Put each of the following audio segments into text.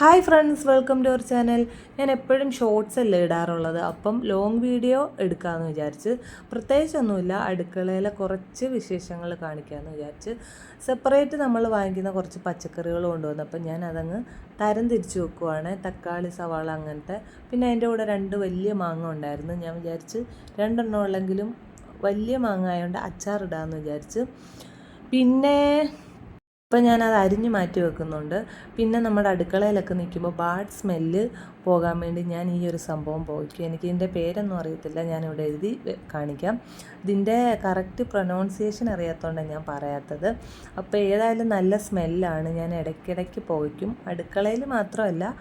Hi friends welcome to our channel ഞാൻ എപ്പോഴും shorts അല്ലേ ഇടാറുള്ളത്. അപ്പം ലോങ് വീഡിയോ എടുക്കാമെന്ന് വിചാരിച്ച് പ്രത്യേകിച്ചൊന്നുമില്ല അടുക്കളയിലെ കുറച്ച് വിശേഷങ്ങൾ കാണിക്കാമെന്ന് വിചാരിച്ച് സെപ്പറേറ്റ് നമ്മൾ വാങ്ങിക്കുന്ന കുറച്ച് പച്ചക്കറികൾ കൊണ്ടുവന്നു അപ്പം ഞാൻ അതങ്ങ് തരം തിരിച്ചു വെക്കുവാണ്. തക്കാളി സവാള അങ്ങനത്തെ. പിന്നെ അതിന്റെ കൂടെ രണ്ട് വലിയ മാങ്ങ ഉണ്ടായിരുന്നു. ഞാൻ വിചാരിച്ച് രണ്ടെണ്ണം ഉള്ളെങ്കിലും വലിയ മാങ്ങ ആയതുകൊണ്ട് അച്ചാറിടാമെന്ന് വിചാരിച്ച്. പിന്നെ ഇപ്പം ഞാനത് അരിഞ്ഞ് മാറ്റി വെക്കുന്നുണ്ട്. പിന്നെ നമ്മുടെ അടുക്കളയിലൊക്കെ നിൽക്കുമ്പോൾ ബാഡ് സ്മെല്ല് പോകാൻ വേണ്ടി ഞാൻ ഈ ഒരു സംഭവം പോയിക്കും. എനിക്ക് ഇതിന്റെ പേരൊന്നും അറിയത്തില്ല. ഞാനിവിടെ എഴുതി കാണിക്കാം. ഇതിന്റെ കറക്റ്റ് പ്രൊനൗൺസിയേഷൻ അറിയാത്തതുകൊണ്ടാണ് ഞാൻ പറയാത്തത്. അപ്പോൾ ഏതായാലും നല്ല സ്മെല്ലാണ് ഞാൻ ഇടയ്ക്കിടയ്ക്ക് പോയിക്കും. അടുക്കളയിൽ മാത്രമല്ല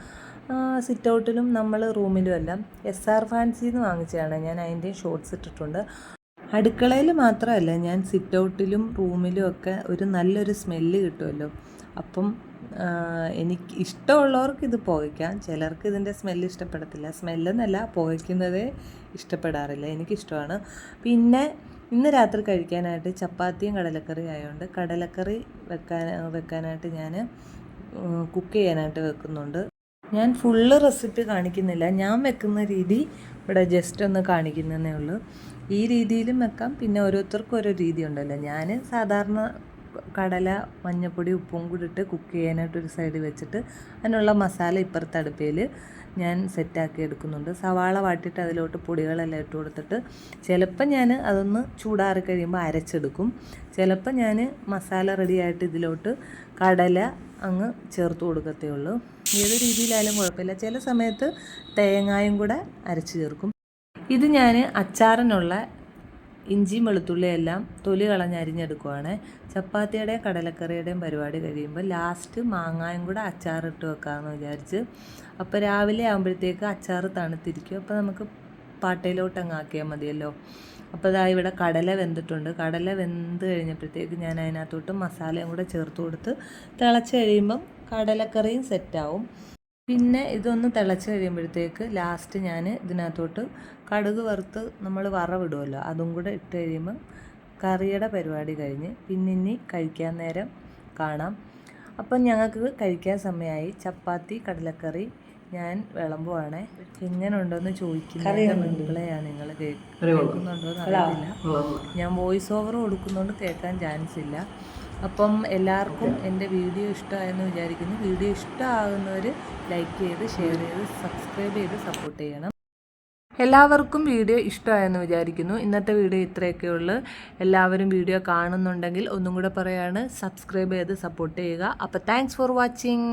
സിറ്റ് ഔട്ടിലും നമ്മൾ റൂമിലും എല്ലാം എസ് ആർ ഫാൻസിന്ന് വാങ്ങിച്ചതാണ്. ഞാൻ അതിന്റെയും ഷോർട്സ് ഇട്ടിട്ടുണ്ട്. അടുക്കളയിൽ മാത്രമല്ല ഞാൻ സിറ്റ് ഔട്ടിലും റൂമിലും ഒക്കെ ഒരു നല്ലൊരു സ്മെല്ല് കിട്ടുമല്ലോ. അപ്പം എനിക്ക് ഇഷ്ടമുള്ളവർക്ക് ഇത് പുകയ്ക്കാം. ചിലർക്ക് ഇതിന്റെ സ്മെല്ല് ഇഷ്ടപ്പെടത്തില്ല. സ്മെല്ലെന്നല്ല പുകയ്ക്കുന്നതേ ഇഷ്ടപ്പെടാറില്ല. എനിക്കിഷ്ടമാണ്. പിന്നെ ഇന്ന് രാത്രി കഴിക്കാനായിട്ട് ചപ്പാത്തിയും കടലക്കറി ആയതുകൊണ്ട് കടലക്കറി വെക്കാൻ വെക്കാനായിട്ട് ഞാൻ കുക്ക് ചെയ്യാനായിട്ട് വെക്കുന്നുണ്ട്. ഞാൻ ഫുള്ള് റെസിപ്പി കാണിക്കുന്നില്ല. ഞാൻ വെക്കുന്ന രീതി ഇവിടെ ജസ്റ്റ് ഒന്ന് കാണിക്കുന്നതേ ഉള്ളൂ. ഈ രീതിയിലും വെക്കാം. പിന്നെ ഓരോരുത്തർക്കും ഓരോ രീതി ഉണ്ടല്ലോ. ഞാൻ സാധാരണ കടല മഞ്ഞപ്പൊടി ഉപ്പും കൂടി ഇട്ട് കുക്ക് ചെയ്യാനായിട്ട് ഒരു സൈഡ് വെച്ചിട്ട് അതിനുള്ള മസാല ഇപ്പുറത്തെ അടുപ്പയിൽ ഞാൻ സെറ്റാക്കി എടുക്കുന്നുണ്ട്. സവാള വാട്ടിയിട്ട് അതിലോട്ട് പൊടികളെല്ലാം ഇട്ട് കൊടുത്തിട്ട് ചിലപ്പോൾ ഞാൻ അതൊന്ന് ചൂടാറി കഴിയുമ്പോൾ അരച്ചെടുക്കും. ചിലപ്പോൾ ഞാൻ മസാല റെഡിയായിട്ട് ഇതിലോട്ട് കടല അങ്ങ് ചേർത്ത് കൊടുക്കത്തേ ഉള്ളൂ. ഏത് രീതിയിലായാലും കുഴപ്പമില്ല. ചില സമയത്ത് തേങ്ങായും കൂടെ അരച്ച് ചേർക്കും. ഇത് ഞാൻ അച്ചാറിനുള്ള ഇഞ്ചിയും വെളുത്തുള്ളിയെല്ലാം തൊലി കളഞ്ഞ് അരിഞ്ഞെടുക്കുവാണ്. ചപ്പാത്തിയുടെയും കടലക്കറിയുടെയും പരിപാടി കഴിയുമ്പോൾ ലാസ്റ്റ് മാങ്ങായും കൂടെ അച്ചാറിട്ട് വെക്കാമെന്ന് വിചാരിച്ച്. അപ്പോൾ രാവിലെ ആകുമ്പോഴത്തേക്ക് അച്ചാർ തണുത്തിരിക്കും. അപ്പോൾ നമുക്ക് പാട്ടയിലോട്ട് അങ്ങ് ആക്കിയാൽ മതിയല്ലോ. അപ്പോൾ ഇതാ ഇവിടെ കടല വെന്തിട്ടുണ്ട്. കടല വെന്ത് കഴിഞ്ഞപ്പോഴത്തേക്ക് ഞാൻ അതിനകത്തോട്ട് മസാലയും കൂടെ ചേർത്ത് കൊടുത്ത് തിളച്ച് കഴിയുമ്പം കടലക്കറിയും സെറ്റാവും പിന്നെ ഇതൊന്ന് തിളച്ച് കഴിയുമ്പോഴത്തേക്ക് ലാസ്റ്റ് ഞാൻ ഇതിനകത്തോട്ട് കടുക് വറുത്ത് നമ്മൾ വറവിടുമല്ലോ അതും കൂടെ ഇട്ട് കഴിയുമ്പം കറിയുടെ പരിപാടി കഴിഞ്ഞ് പിന്നെ ഇനി കഴിക്കാൻ നേരം കാണാം. അപ്പം ഞങ്ങൾക്ക് കഴിക്കാൻ സമയമായി. ചപ്പാത്തി കടലക്കറി ഞാൻ വിളമ്പുവാണ്. എങ്ങനെ ഉണ്ടോയെന്ന് ചോദിക്കുന്നത് മക്കളെയാണ് നിങ്ങൾ കേൾക്കുന്നുണ്ടോ എന്ന് അറിയില്ല. ഞാൻ വോയിസ് ഓവർ കൊടുക്കുന്നതുകൊണ്ട് കേൾക്കാൻ ചാൻസ് ഇല്ല. അപ്പം എല്ലാവർക്കും എന്റെ വീഡിയോ ഇഷ്ടമായെന്ന് വിചാരിക്കുന്നു. വീഡിയോ ഇഷ്ടമാകുന്നവർ ലൈക്ക് ചെയ്ത് ഷെയർ ചെയ്ത് സബ്സ്ക്രൈബ് ചെയ്ത് സപ്പോർട്ട് ചെയ്യണം. എല്ലാവർക്കും വീഡിയോ ഇഷ്ടമായെന്ന് വിചാരിക്കുന്നു. ഇന്നത്തെ വീഡിയോ ഇത്രയൊക്കെ ഉള്ളു. എല്ലാവരും വീഡിയോ കാണുന്നുണ്ടെങ്കിൽ ഒന്നും കൂടെ പറയാണ് സബ്സ്ക്രൈബ് ചെയ്ത് സപ്പോർട്ട് ചെയ്യുക. അപ്പോൾ താങ്ക്സ് ഫോർ വാച്ചിങ്